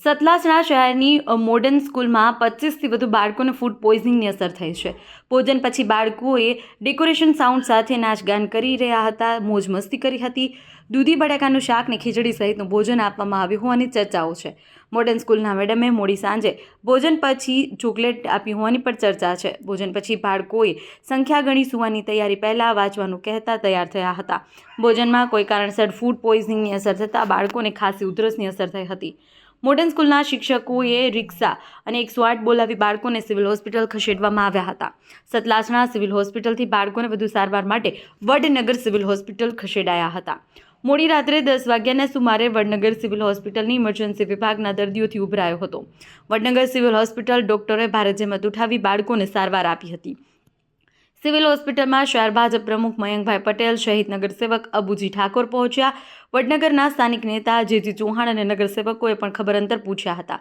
સતલાસણા શહેરની મોડર્ન સ્કૂલમાં પચીસથી વધુ બાળકોને ફૂડ પોઈઝનિંગની અસર થઈ છે. ભોજન પછી બાળકોએ ડેકોરેશન સાઉન્ડ સાથે નાચગાન કરી રહ્યા હતા, મોજ મસ્તી કરી હતી. દૂધી બટાકાનું શાક ને ખીચડી સહિતનું ભોજન આપવામાં આવ્યું હોવાની ચર્ચાઓ છે. મોડર્ન સ્કૂલના મેડમે મોડી સાંજે ભોજન પછી ચોકલેટ આપી હોવાની પણ ચર્ચા છે. ભોજન પછી બાળકોએ સંખ્યા ગણી સુવાની તૈયારી પહેલાં વાંચવાનું કહેતા તૈયાર થયા હતા. ભોજનમાં કોઈ કારણસર ફૂડ પોઈઝનિંગની અસર થતાં બાળકોને ખાસી, ઉધરસની અસર થઈ હતી. મોડર્ન સ્કૂલના શિક્ષકોએ રિક્ષા અને એકસો આઠ બોલાવી બાળકોને સિવિલ હોસ્પિટલ ખસેડવામાં આવ્યા હતા. સતલાસણા સિવિલ હોસ્પિટલથી બાળકોને વધુ સારવાર માટે વડનગર સિવિલ હોસ્પિટલ ખસેડાયા હતા. મોડી રાત્રે દસ વાગ્યાના સુમારે વડનગર સિવિલ હોસ્પિટલની ઇમરજન્સી વિભાગના દર્દીઓથી ઉભરાયો હતો. વડનગર સિવિલ હોસ્પિટલ ડોક્ટરોએ ભારે જહેમત ઉઠાવી બાળકોને સારવાર આપી હતી. સિવિલ હોસ્પિટલમાં શહેર ભાજપ પ્રમુખ મયંકભાઈ પટેલ, શહીદ નગરસેવક અબુજી ઠાકોર પહોંચ્યા. વડનગરના સ્થાનિક નેતા જેજી ચૌહાણ અને નગરસેવકોએ પણ ખબર અંતર પૂછ્યા હતા.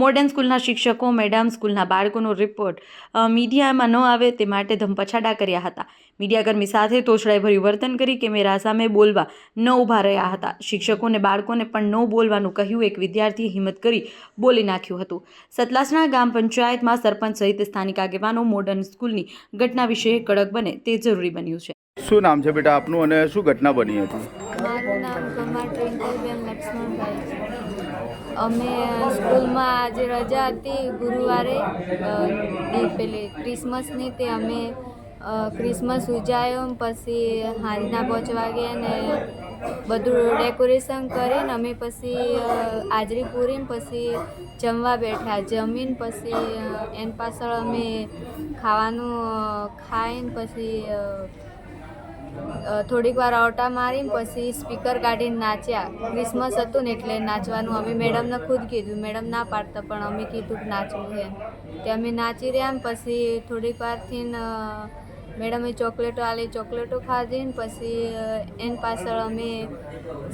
મોર્ડન સ્કૂલના શિક્ષકો, મેડમ સ્કૂલના બાળકોનો રિપોર્ટ મીડિયામાં ન આવે તે માટે ધમપછાડા કર્યા હતા. મીડિયાકર્મી સાથે તોછડાઈભર્યું વર્તન કરી કેમેરા સામે બોલવા ન ઊભા રહ્યા હતા. શિક્ષકોને, બાળકોને પણ ન બોલવાનું કહ્યું, એક વિદ્યાર્થીએ હિંમત કરી બોલી નાખ્યું હતું. સતલાસણા ગામ પંચાયતમાં સરપંચ સહિત સ્થાનિક આગેવાનો મોર્ડન સ્કૂલની ઘટના વિશે કડક બને તે જરૂરી બન્યું છે. શું નામ છે બેટા આપનું અને શું ઘટના બની હતી? મારું નામ કમાર ટ્વિંકલબેન લક્ષ્મણભાઈ છે. અમે સ્કૂલમાં આજે રજા હતી ગુરુવારે પેલી ક્રિસમસની તે અમે ક્રિસમસ ઉજાયો પછી હાંજના પાંચ વાગે ને બધું ડેકોરેશન કરીને અમે પછી હાજરી પૂરીને પછી જમવા બેઠા. જમીન પછી એની પાછળ અમે ખાવાનું ખાઈને પછી થોડીક વાર ઓટા મારીને પછી સ્પીકર કાઢીને નાચ્યા. ક્રિસમસ હતું ને એટલે નાચવાનું અમે મેડમને ખુદ કીધું. મેડમ ના પાડતા પણ અમે કીધું નાચવું છે તે અમે નાચી રહ્યા પછી થોડીક વારથી મેડમે ચોકલેટો આલી ચોકલેટો ખાધી ને પછી એની પાછળ અમે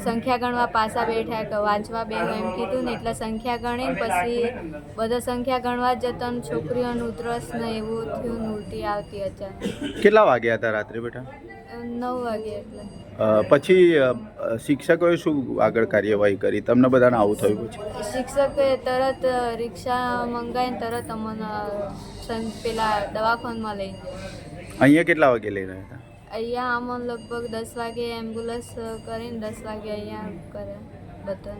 સંખ્યા ગણવા પાછા બેઠા કે વાંચવા બે એમ કીધું ને એટલે સંખ્યા ગણી પછી બધા સંખ્યા ગણવા જતા ને છોકરીઓનું ઉધરસ ને એવું થયું ને ઉલટી આવતી અચાનક. કેટલા વાગ્યા હતા રાત્રે બેટા? નવ વાગે એટલે. પછી શિક્ષકોએ શું આગળ કાર્યવાહી કરી? તમને બધાને આવું થયું પછી? શિક્ષકે તરત રિક્ષા મંગાવીને તરત અમને પેલા દવાખાનામાં લઈ ગયા. અહીંયા કેટલા વાગે લઈ રહ્યા હતા? અહીંયા અમને લગભગ દસ વાગે એમ્બ્યુલન્સ કરીને દસ વાગે અહીંયા કરે, બધા.